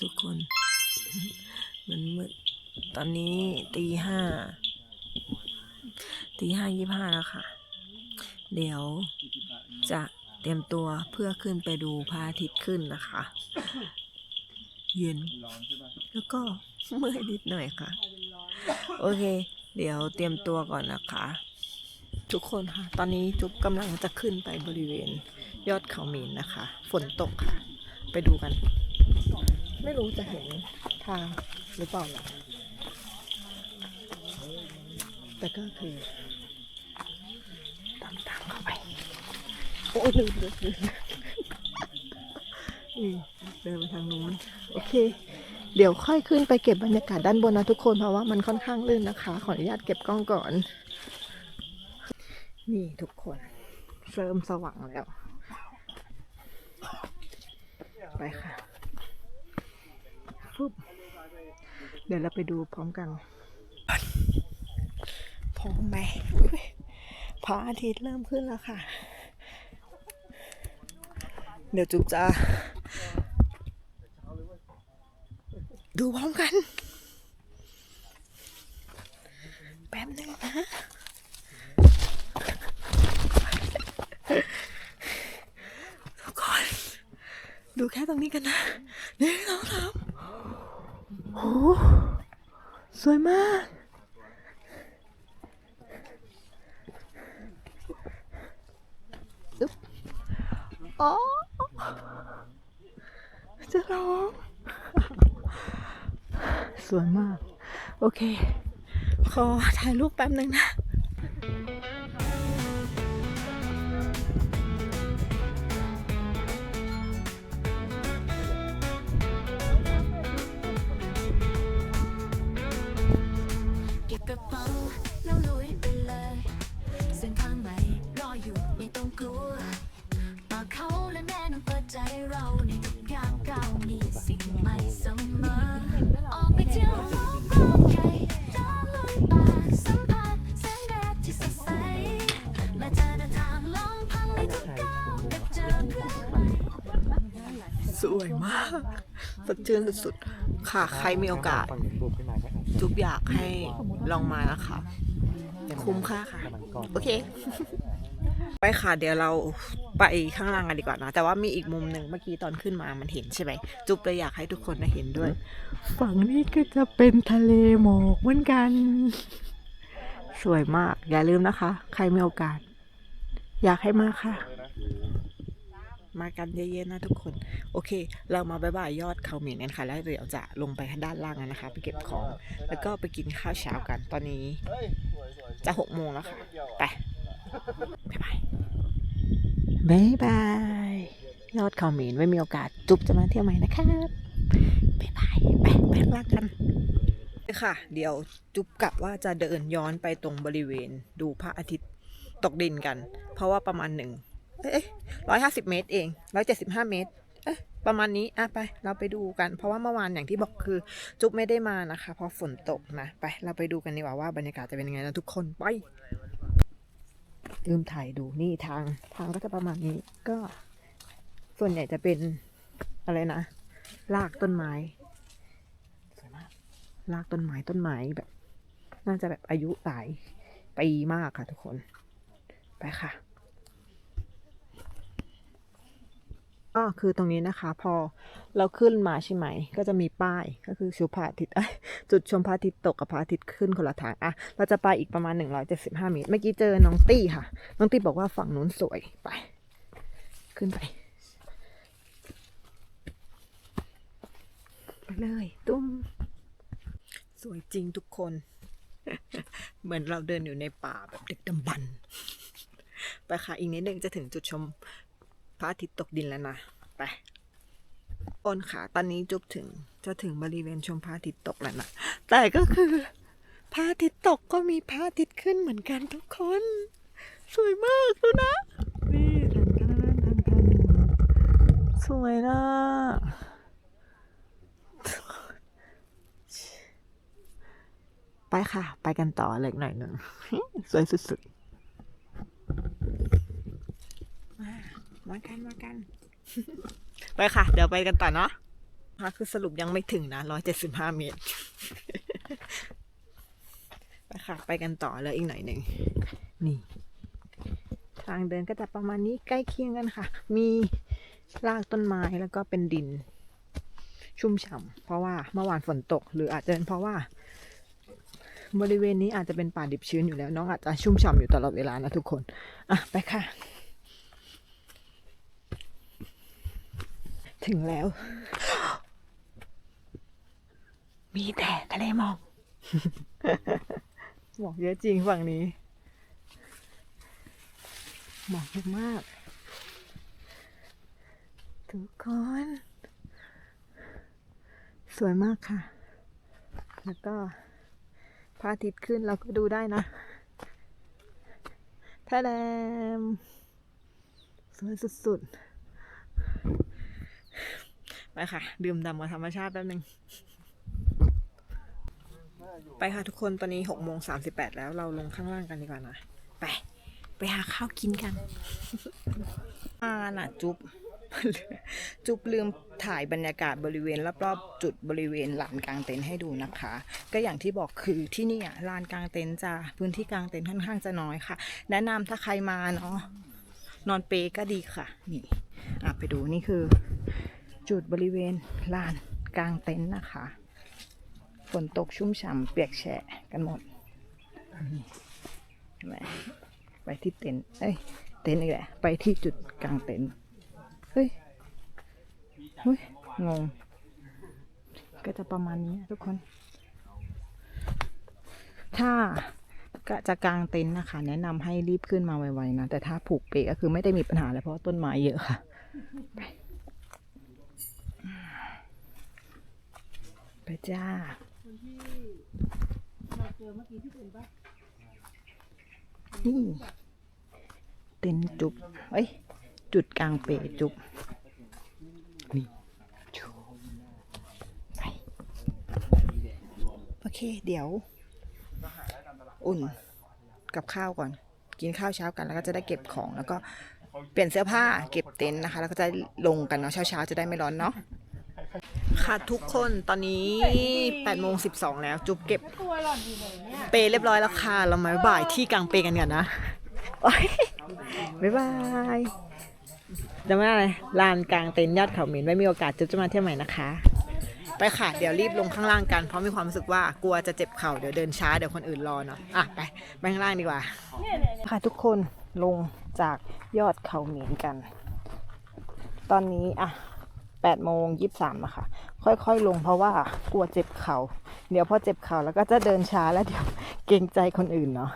ทุกคน มันมืดตอนนี้ตีห้าตีห้ายี่ห้าแล้วค่ะ เดี๋ยวจะเตรียมตัวเพื่อขึ้นไปดูพระอาทิตย์ขึ้นนะคะ เย็น แล้วก็เมื่อยนิดหน่อยค่ะ โอเค เดี๋ยวเตรียมตัวก่อนนะคะ ทุกคนค่ะ ตอนนี้จุ๊บกำลังจะขึ้นไปบริเวณยอดเขาหมินนะคะ ฝนตกค่ะ ไปดูกัน ไม่รู้จะเห็นทางหรือเปล่านะแต่ก็คือตามทางเข้าไป โอ้ลืมลืมลืมนี่เดินไปทางนู้นโอเค เดี๋ยวค่อยขึ้นไปเก็บบรรยากาศด้านบนนะทุกคนเพราะว่ามันค่อนข้างลื่นนะคะ ขออนุญาตเก็บกล้องก่อน นี่ทุกคนเริ่มสว่างแล้ว ไปค่ะ ฟึบเดี๋ยวเราไปดูพร้อมกัน พร้อมไหมพระอาทิตย์เริ่มขึ้นแล้วค่ะ เดี๋ยวจุ๊บจะดูพร้อมกัน แป๊บนึงนะทุกคน ดูแค่ตรงนี้กันนะหนึ่งสองสามโห ส วยมากอึ๊บอ๋อจะร้อง สวยมาก โอเค ขอถ่ายรูปแป๊บนึงนะ ชื่นสุดๆ ค่ะ ใครมีโอกาสฝั่งหนึ่งรูปขึ้นมาก็อะจุ๊บอยากให้ลองมานะคะ คุ้มค่าค่ะกำลังก่อนโอเค ไปค่ะ เดี๋ยวเราไปข้างล่างกันดีกว่านะ แต่ว่ามีอีกมุมหนึ่งเมื่อกี้ตอนขึ้นมามันเห็นใช่ไหม จุ๊บเลยอยากให้ทุกคนได้เห็นด้วย ฝั่งนี้ก็จะเป็นทะเลหมอกเหมือนกัน สวยมาก อย่าลืมนะคะ ใครมีโอกาส อยากให้มาค่ะ มากันเยอะๆนะทุกคน โอเค เรามาบายบายยอดเขาหมินกันค่ะ แล้วเดี๋ยวจะลงไปด้านล่างนะคะ ไปเก็บของ แล้วก็ไปกินข้าวเช้ากัน ตอนนี้ จะหกโมงแล้วค่ะ ไปบายบายบาย ยอดเขาหมินไม่มีโอกาสจุ๊บจะมาเที่ยวใหม่นะครับบายบาย ไปไปล่างกันค่ะ เดี๋ยวจุ๊บกะว่าจะเดินย้อนไปตรงบริเวณดูพระอาทิตย์ตกดินกัน เพราะว่าประมาณหนึ่ง ร้อยห้าสิบเมตรเองร้อยเจ็ดสิบห้าเมตรประมาณนี้อะไป เราไปดูกัน เพราะว่าเมื่อวานอย่างที่บอกคือ จุ๊บไม่ได้มานะคะ เพราะฝนตกนะ ไป เราไปดูกันดีกว่าว่าบรรยากาศจะเป็นยังไงนะทุกคน ไป ลืมถ่ายดู นี่ทาง ทางก็จะประมาณนี้ ก็ ส่วนใหญ่จะเป็นอะไรนะ รากต้นไม้ สวยมาก รากต้นไม้ ต้นไม้แบบ น่าจะแบบอายุหลายปีมากค่ะทุกคน ไปค่ะ ก็คือตรงนี้นะคะ พอเราขึ้นมาใช่ไหม ก็จะมีป้ายก็คือชูพระอาทิตย์จุดชมพระอาทิตย์ตกกับพระอาทิตย์ขึ้นคนละทางอะเราจะไปอีกประมาณ 175เมตรเมื่อกี้เจอน้องตี้ค่ะ น้องตี้บอกว่าฝั่งนู้นสวยไป ขึ้นไปไปเลยตุ้มสวยจริงทุกคน เหมือนเราเดินอยู่ในป่าแบบดึกดำบรรไปค่ะ อีกนิดนึงจะถึงจุดชม พระอาทิตย์ตกดินแล้วนะ ไปโอนค่ะตอนนี้จุบถึงจะถึงบริเวณชมพระอาทิตย์ตกแล้วนะ แต่ก็คือพระอาทิตย์ตกก็มีพระอาทิตย์ขึ้นเหมือนกันทุกคน สวยมากดูนะนี่ทันทันทันทันทันสวยนะไปค่ะ ไปกันต่อเล็กหน่อยหนึ่งสวยสุดๆ มากันมากัน ไปค่ะ เดี๋ยวไปกันต่อเนาะค่ะคือสรุปยังไม่ถึงนะร้อยเจ็ดสิบห้าเมตร ไปค่ะ ไปกันต่อเลยอีกหน่อยหนึ่ง นี่ ทางเดินก็จะประมาณนี้ใกล้เคียงกันค่ะ มีรากต้นไม้แล้วก็เป็นดิน ชุ่มฉ่ำเพราะว่าเมื่อวานฝนตก หรืออาจจะเป็นเพราะว่า บริเวณนี้อาจจะเป็นป่าดิบชื้นอยู่แล้ว น้องอาจจะชุ่มฉ่ำอยู่ตลอดเวลานะทุกคน อะ ไปค่ะ ถึงแล้ว มีแต่ทะเลหมอกหมอกเยอะจริงฝั่งนี้ หมอกเยอะมาก ทุกคน สวยมากค่ะ แล้วก็พระอาทิตย์ขึ้นเราก็ดูได้นะทะเลมสวยสุดๆ ไปค่ะ ดื่มด่ำกับธรรมชาติแป๊บนึง ไปค่ะทุกคนตอนนี้หกโมงสามสิบแปดแล้วเราลงข้างล่างกันดีกว่านะ ไป ไปหาข้าวกินกันอ่าน่ะจุ๊บจุ๊บลืมถ่ายบรรยากาศบริเวณรอบๆจุดบริเวณลานกลางเต็นท์ให้ดูนะคะ ก็อย่างที่บอกคือที่นี่อะลานกลางเต็นท์จะพื้นที่กลางเต็นท์ค่อนข้างจะน้อยค่ะ แนะนำถ้าใครมาเนาะนอนเปก็ดีค่ะ นี่อะไปดูนี่คือ จุดบริเวณลานกลางเต็นท์นะคะ ฝนตกชุ่มฉ่ำเปียกแฉะกันหมดไหมไปที่เต็นท์เอ้ย เต็นท์นี่แหละ ไปที่จุดกลางเต็นท์เฮ้ยเฮ้ย งง ก็จะประมาณนี้ทุกคน ถ้าก็จะกลางเต็นท์นะคะ แนะนำให้รีบขึ้นมาไวๆนะ แต่ถ้าผูกเปก็คือไม่ได้มีปัญหาอะไรเพราะต้นไม้เยอะค่ะไป ไปจ้านี่เต็นท์จุบเอ้ย จุดกลางเปจุบ นี่ชูไปโอเค เดี๋ยว อุ่นกับข้าวก่อน กินข้าวเช้ากันแล้วก็จะได้เก็บของแล้วก็เปลี่ยนเสื้อผ้าเก็บเต็นท์นะคะ แล้วก็จะลงกันเนาะเช้าๆจะได้ไม่ร้อนเนาะ ค่ะทุกคนตอนนี้8โมง12 แล้ว จุบเก็บเปเรียบร้อยแล้วค่ะ เรามาบ่ายที่กลางเปกันก่อนนะโอ๊ยบ๊ายบายจะไม่อะไรลานกลางเต็นท์ยอดเขาหมินไม่มีโอกาสจุบจะมาเที่ยวใหม่นะคะ ไปค่ะ เดี๋ยวรีบลงข้างล่างกัน เพราะมีความรู้สึกว่ากลัวจะเจ็บเข่าเดี๋ยวเดินช้าเดี๋ยวคนอื่นรอเนาะอะไปไปข้างล่างดีกว่า ค่ะทุกคนลงจากยอดเขาหมินกัน ตอนนี้อะ 8โมง23นะคะค่อยๆลงเพราะว่ากลัวเจ็บเขา่า เดี๋ยวพอเจ็บเข่าแล้วก็จะเดินช้าแล้วเดี๋ยวเกรงใจคนอื่นเนาะ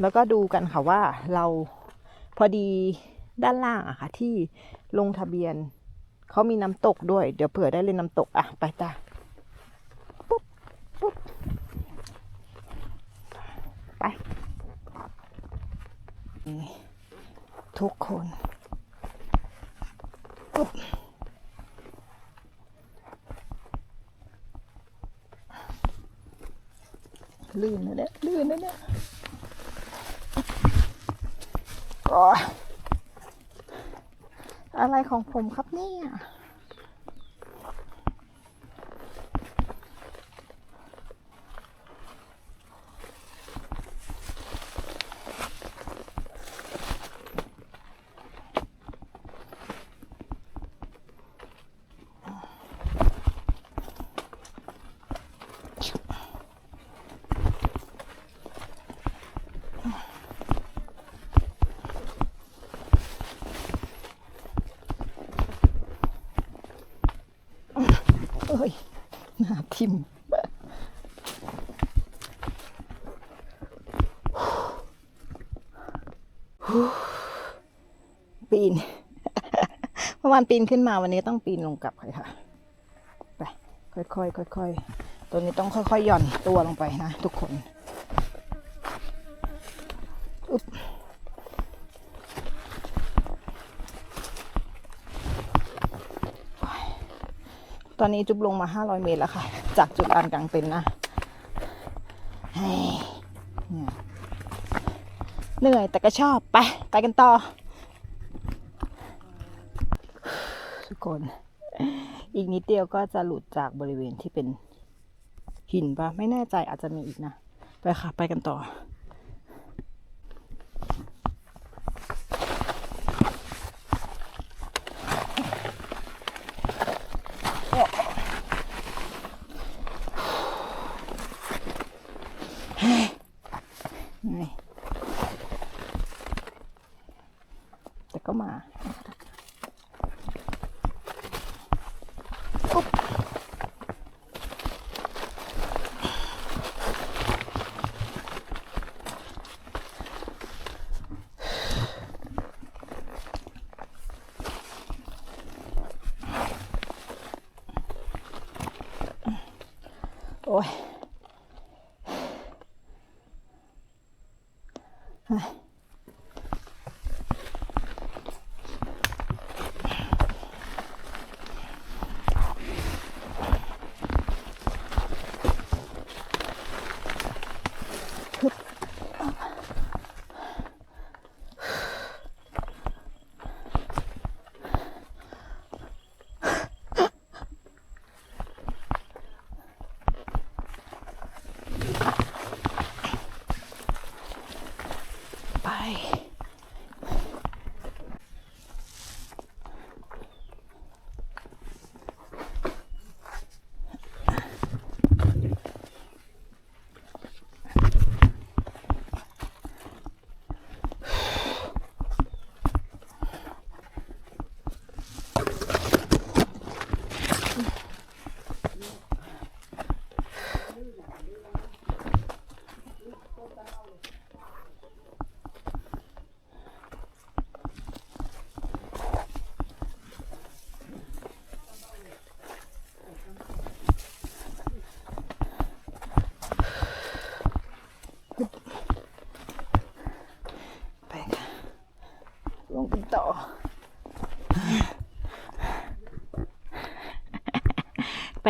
แล้วก็ดูกันค่ะว่าเราพอดีด้านล่างอะค่ะ ที่ลงทะเบียนเขามีน้ำตกด้วย เดี๋ยวเผื่อได้เล่นน้ำตกอะไปจ้าปุ๊บปุ๊บไปทุกคนปุ๊บ ลื่นนะเนี่ยลื่นนะเนี่ยอ๊ยอะไรของผมครับเนี่ยเอ้ยหน้า ทิมปีนเมื่อวานปีนขึ้นมาวันนี้ต้องปีนลงกลับค่ะไปค่อยๆค่อยๆตัวนี้ต้องค่อยๆหย่อนตัวลงไปนะทุกคน ตอนนี้จุบลงมา 500 เมตรแล้วค่ะ จากจุดลานกลางเต็นท์นะเหนื่อยแต่ก็ชอบไป ไปกันต่อ ทุกคน อีกนิดเดียวก็จะหลุดจากบริเวณที่เป็นหินปะไม่แน่ใจอาจจะมีอีกนะ ไปค่ะ ไปกันต่อ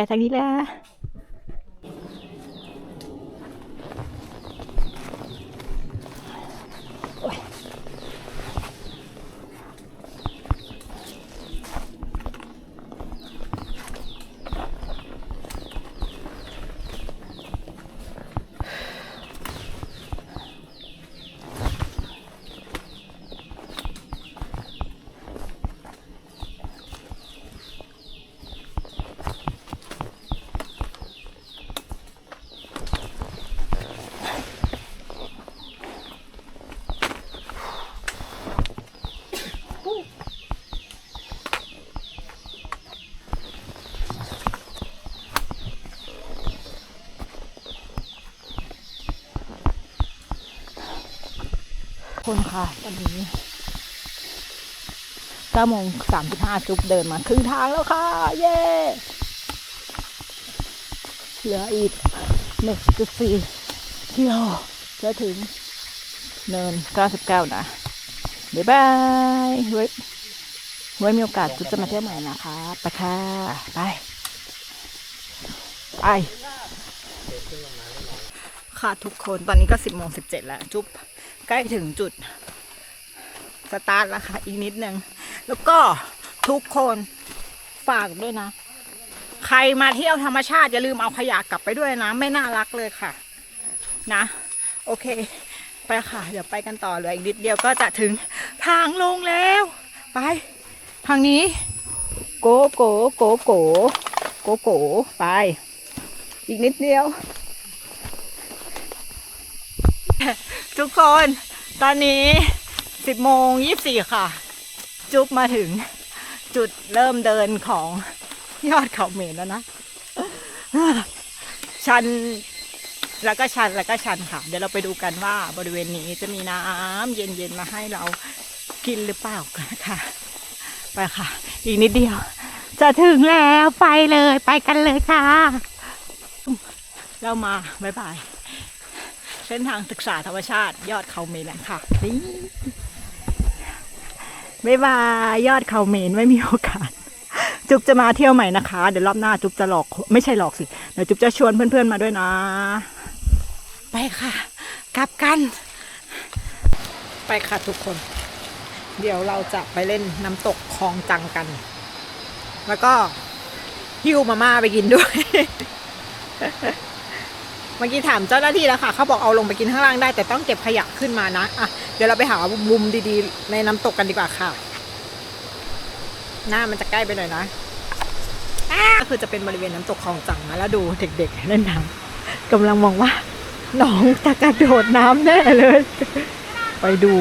ทางนี้ละ คนค่ะตอนนี้9โมง35จุกเดินมาครึ่งทางแล้วค่ะ เย้เหลืออีก1.4กิโลจะถึงเนิน99นะบ๊ายบายไว้ไว้มีโอกาสจุดจะมาเที่ยวใหม่นะคะไปค่ะ ไป ไป ค่ะทุกคนตอนนี้ก็10โมง17แล้ว จุ๊บ ใกล้ถึงจุดสตาร์ทแล้วค่ะอีกนิดนึง แล้วก็ทุกคนฝากด้วยนะ ใครมาเที่ยวธรรมชาติ อย่าลืมเอาขยะกลับไปด้วยนะ ไม่น่ารักเลยค่ะ นะ โอเค ไปค่ะ เดี๋ยวไปกันต่อเหลยอีกนิดเดียวก็จะถึงทางลงแล้ว ไป ทางนี้ โกโกโกโกโกโกไป อีกนิดเดียว ทุกคนตอนนี้ 10โมง24 ค่ะ จุ๊บมาถึงจุดเริ่มเดินของยอดเขาเมนแล้วนะ ชันแล้วก็ชันแล้วก็ชันค่ะ เดี๋ยวเราไปดูกันว่าบริเวณนี้จะมีน้ำเย็นๆมาให้เรากินหรือเปล่ากันค่ะไปค่ะ อีกนิดเดียว จะถึงแล้วไปเลยไปกันเลยค่ะ เรามา บ๊ายบาย เส้นทางศึกษาธรรมชาติ ยอดเขาเมนแหละค่ะนี่บ๊ายบายยอดเขาเมนไม่มีโอกาส จุ๊บจะมาเที่ยวใหม่นะคะ เดี๋ยวรอบหน้าจุ๊บจะหลอกไม่ใช่หลอกสิ เดี๋ยวจุ๊บจะชวนเพื่อนๆมาด้วยนะ ไปค่ะ กลับกัน ไปค่ะทุกคน เดี๋ยวเราจะไปเล่นน้ำตกคลองจังกัน แล้วก็หิ้วมาม่าไปกินด้วยเมื่อกี้ถามเจ้าหน้าที่แล้วค่ะเขาบอกเอาลงไปกินข้างล่างได้ แต่ต้องเก็บขยะขึ้นมานะอะเดี๋ยวเราไปหามุมดีๆ ในน้ำตกกันดีกว่าค่ะ หน้ามันจะใกล้ไปหน่อยนะก็คือจะเป็นบริเวณน้ำตกคลองจังนะแล้วดูเด็กๆเล่นน้ำกำลังมองว่าน้องจะกระโดดน้ำแน่เลย ไปดู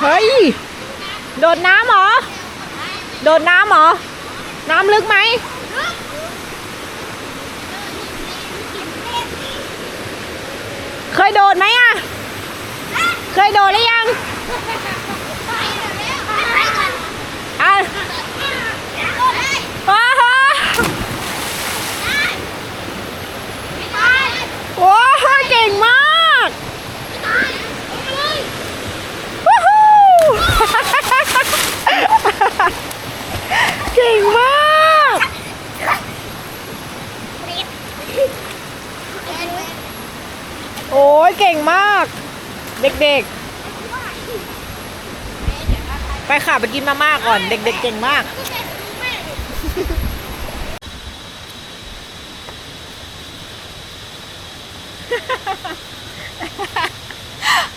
เฮ้ย โดดน้ำเหรอ โดดน้ำเหรอ น้ำลึกไหม เคยโดดไหมอะ เคยโดดหรือยัง อะว้าวโอ้โหเก่งมากวู้ฮู้ เก่งมาก โอ้ยเก่งมาก เด็กๆ ไปกินมาม่าก่อน เด็กๆเก่งมาก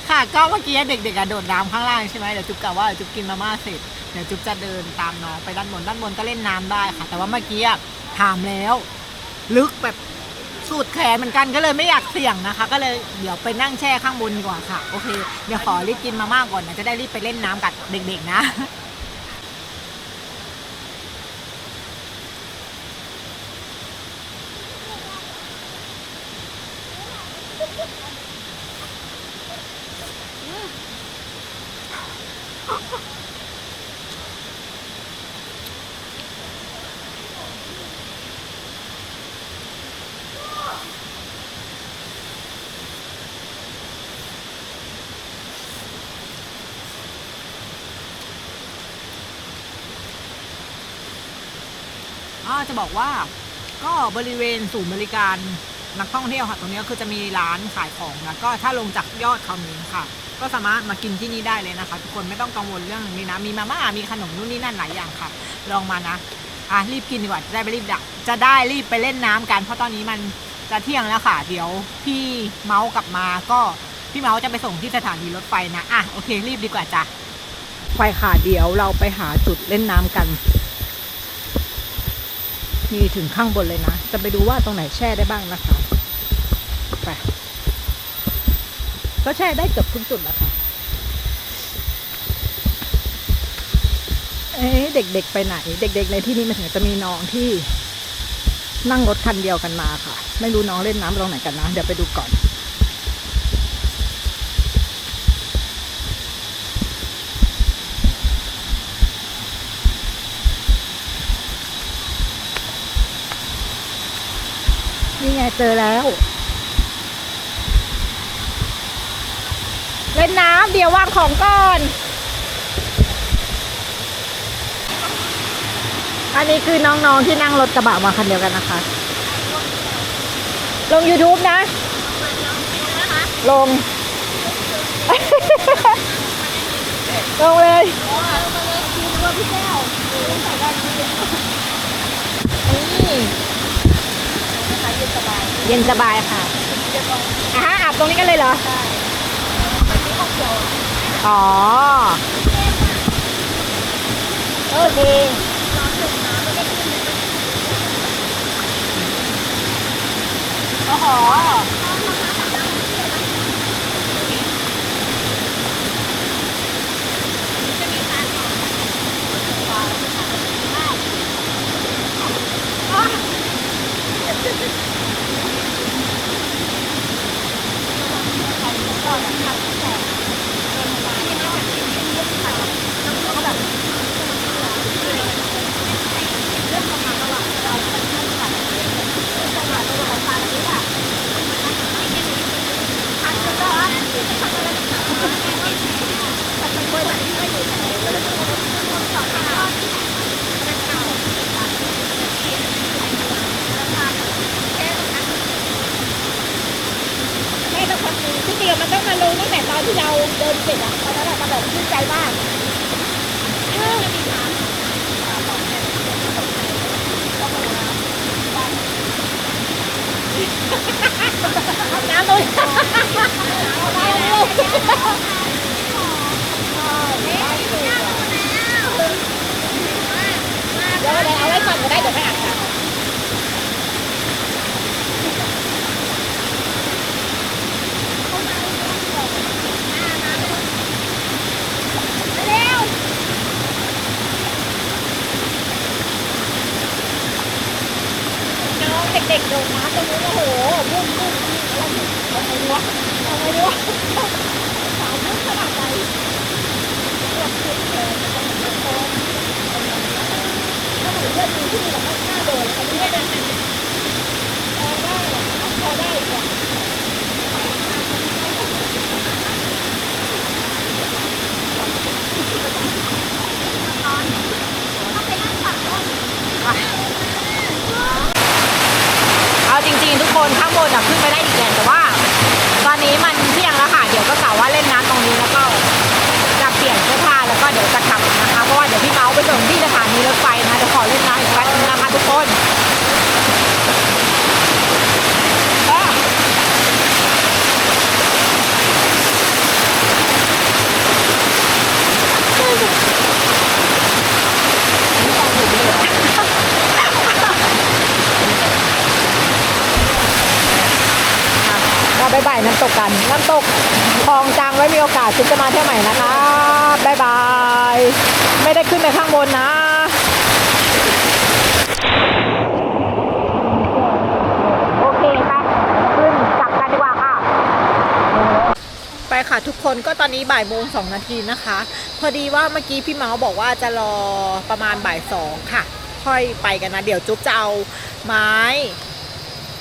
ค่ะก็เมื่อกี้เด็กๆอะโดดน้ำข้างล่างใช่ไหมเดี๋ยวจุ๊บกะว่าเดี๋ยวจุ๊บกินมาม่าเสร็จเดี๋ยวจุ๊บจะเดินตามน้องไปด้านบนด้านบนก็เล่นน้ำได้ค่ะ แต่ว่าเมื่อกี้อะถามแล้ว ลึกแบบ สูตรแขนเหมือนกันก็เลยไม่อยากเสี่ยงนะคะ ก็เลยเดี๋ยวไปนั่งแช่ข้างบนดีกว่าค่ะ โอเค เดี๋ยวขอรีบกินมาม่าก่อนนะจะได้รีบไปเล่นน้ำกับเด็กๆนะ อ๋อจะบอกว่าก็บริเวณศูนย์บริการนักท่องเที่ยวค่ะ ตรงนี้คือจะมีร้านขายของแล้วก็ถ้าลงจากยอดเขานี้ค่ะ ก็สามารถมากินที่นี่ได้เลยนะคะ ทุกคนไม่ต้องกังวลเรื่องนี้นะ มีมาม่ามีขนมนู่นนี่นั่นหลายอย่างค่ะ ลองมานะอะรีบกินดีกว่าจะได้ไปรีบดักจะได้รีบไปเล่นน้ำกันเพราะตอนนี้มันจะเที่ยงแล้วค่ะ เดี๋ยวพี่เมาส์กลับมาก็พี่เมาส์จะไปส่งที่สถานีรถไฟนะอะโอเค รีบดีกว่าจ้ะไปค่ะเดี๋ยวเราไปหาจุดเล่นน้ำกัน มีถึงข้างบนเลยนะ จะไปดูว่าตรงไหนแช่ได้บ้างนะคะไปก็แช่ได้เกือบทุกจุดแล้วค่ะเอ๊ะเด็กๆไปไหน เด็ก ๆ ในที่นี้มันถึงจะมีน้องที่นั่งรถคันเดียวกันมาค่ะ ไม่รู้น้องเล่นน้ำตรงไหนกันนะ เดี๋ยวไปดูก่อน นี่ไงเจอแล้ว เล่นน้ำเดี๋ยววางของก่อน อันนี้คือน้องๆที่นั่งรถกระบะมาคันเดียวกันนะคะ ลง YouTube นะ ลง ลงเลยนี่ เย็นสบายค่ะอะฮะอาบตรงนี้กันเลยเหรออ๋อโอเคโอ้โห ก่อนนะคะแต่เป็นมาจากเป็นเรื่องค่ะแล้วก็แบบเรื่องประมวางเราเรื่องค่ะประมาณระหว่างตาแบบนี้ค่ะทักก็ทักก็แล้วแต่เป็นบริ เราเดินเสร็จอะตอนนั้นอะมันแบบชื่นใจมากอาบน้ำเลยเอาได้เลยเดี๋ยวเอาไว้ก่อนก็ได้เดี๋ยวไม่อาบน้ำ น้อง เด็กๆลงน้ำตรงนี้โอ้โหมุ่งมุ่งเอาไงดีวะเอาไงดีวะสาวมุ่งขนาดไหนเกือบสุดเลยมันจะเหมือนค้งถ้าหนูเลือกดูที่เราไม่กล้าโดนอันนี้ไม่ได้พอได้เหรอพอได้เหรอ เอาจริงๆ ทุกคนข้างบนอะขึ้นไปได้อีกแหละแต่ว่า ตอนนี้มันเที่ยงแล้วค่ะเดี๋ยวก็กล่าวว่าเล่นน้ำตรงนี้แล้วก็จะเปลี่ยนเสื้อผ้าแล้วก็เดี๋ยวจะกลับนะคะเพราะว่าเดี๋ยวพี่เมาส์ไปส่งที่สถานีรถไฟนะจะขอเล่นน้ำอีกแป๊บนึงนะคะทุกคนอะมาบายบาย น้ำตกกันน้ำตกคลองจางไว้มีโอกาสคุณจะมาเที่ยวใหม่นะคะบายบาย ไม่ได้ขึ้นไปข้างบนนะโอเคไปขึ้นกลับกันดีกว่าค่ะไปค่ะทุกคนก็ตอนนี้บ่ายโมงสองนาทีนะคะ พอดีว่าเมื่อกี้พี่เมาส์บอกว่าจะรอประมาณบ่ายสองค่ะ ค่อยไปกันนะ เดี๋ยวจุ๊บจะเอาไม้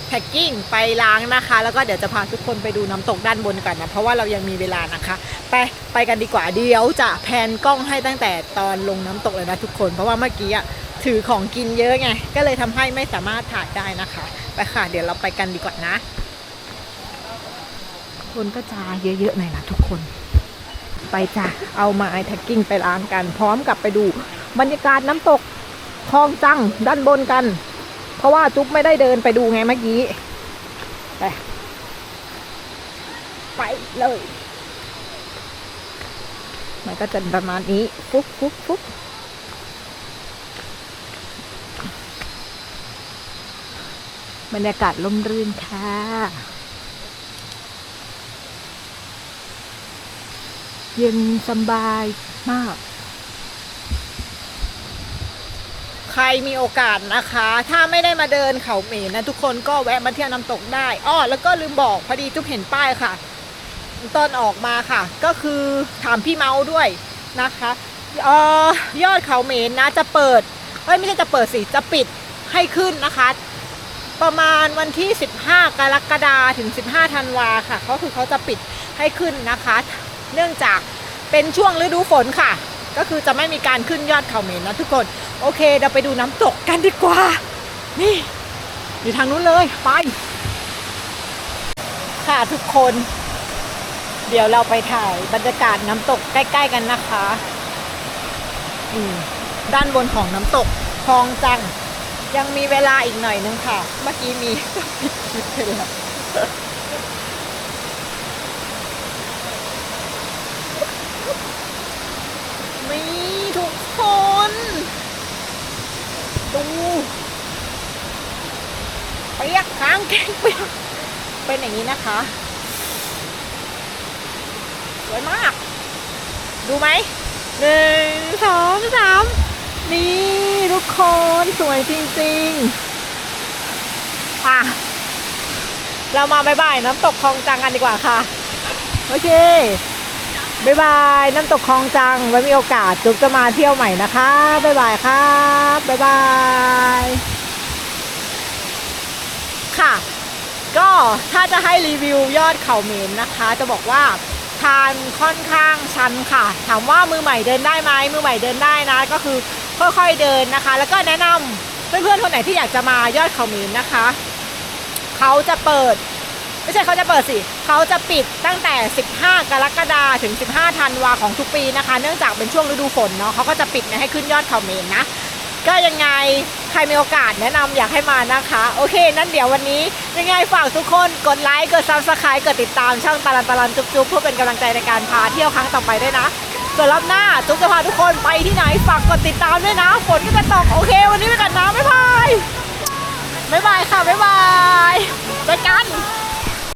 แพ็กกิ้งไปล้างนะคะ แล้วก็เดี๋ยวจะพาทุกคนไปดูน้ำตกด้านบนก่อนนะ เพราะว่าเรายังมีเวลานะคะ ไปไปกันดีกว่าเดี๋ยวจะแพนกล้องให้ตั้งแต่ตอนลงน้ำตกเลยนะทุกคน เพราะว่าเมื่อกี้อะถือของกินเยอะไง ก็เลยทำให้ไม่สามารถถ่ายได้นะคะ ไปค่ะ เดี๋ยวเราไปกันดีกว่านะ คนก็จะเยอะๆหน่อยนะทุกคน ไปจ้ะ เอาไม้แท็กกิ้งไปล้างกัน พร้อมกับไปดูบรรยากาศน้ำตกคลองจังด้านบนกัน เพราะว่าจุ๊บไม่ได้เดินไปดูไงเมื่อกี้ ไป ไปเลย มันก็จะประมาณนี้ ฟุ๊บฟุ๊บฟุ๊บบรรยากาศล่มรื่นค่ะเย็นสบายมาก ใค รมีโอกาสนะคะ ถ้าไม่ได้มาเดินเขาเหม็นนะทุกคนก็แวะมาเที่ยวน้ำตกได้อ้อแล้วก็ลืมบอกพอดีจุ๊บเห็นป้ายค่ะ ตอนออกมาค่ะ ก็คือถามพี่เมาสด้วยนะคะเอ่อยอดเขาเหม็นนะจะเปิดเอ้ยไม่ใช่จะเปิดสิจะปิดให้ขึ้นนะคะ ประมาณวันที่ 15 กรกฎาคมถึง 15ธันวาค่ะเขาคือเขาจะปิดให้ขึ้นนะคะ เนื่องจากเป็นช่วงฤดูฝนค่ะ ก็คือจะไม่มีการขึ้นยอดเขาเมนนะทุกคน โอเคเดี๋ยวไปดูน้ำตกกันดีกว่า นี่อยู่ทางนู้นเลยไป ค่ะทุกคน เดี๋ยวเราไปถ่ายบรรยากาศน้ำตกใกล้ ๆ กันนะคะด้านบนของน้ำตกคลองจัง ยังมีเวลาอีกหน่อยนึงค่ะ เมื่อกี้มีปิดคลิปไปแล้วมีทุก คน ดูเปียกค้างแกงเปียกเป็นอย่างนี้นะคะสวยมาก ดูไหมหนึ่งสองสามนี่ทุกคนสวยจริงๆอะเรามาบายบายน้ำตกคลองจังกันดีกว่าค่ะ โอเค บายบาย น้ำตกคลองจัง ไว้มีโอกาสจุ๊บจะมาเที่ยวใหม่นะคะบายบายครับบายบาย ค่ะ ก็ถ้าจะให้รีวิวยอดเขาเมนนะคะ จะบอกว่าทางค่อนข้างชันค่ะ ถามว่ามือใหม่เดินได้ไหมมือใหม่เดินได้นะ ก็คือค่อยๆเดินนะคะ แล้วก็แนะนำเพื่อนๆคนไหนที่อยากจะมายอดเขาเมนนะคะ เขาจะเปิด ไม่ใช่เขาจะเปิดสิเขาจะปิดตั้งแต่ 15 กรกฎาคมถึง 15 ธันวาของทุกปีนะคะ เนื่องจากเป็นช่วงฤดูฝนเนาะเขาก็จะปิดไม่ให้ขึ้นยอดเขาเมนนะ ก็ยังไงใครมีโอกาสแนะนำอยากให้มานะคะ โอเค นั้นเดี๋ยววันนี้ยังไงฝากทุกคนกดไลค์กดซับสไครต์กดติดตามช่องตาลันตาลันจุ๊บจุ๊บเพื่อเป็นกำลังใจในการพาเที่ยวครั้งต่อไปด้วยนะส่วนรอบหน้าจุ๊บจะพาทุกคนไปที่ไหนฝากกดติดตามด้วยนะฝนก็จะตกโอเค วันนี้ไปก่อนนะบ๊ายบายบ๊ายบายค่ะบ๊ายบายเจอกัน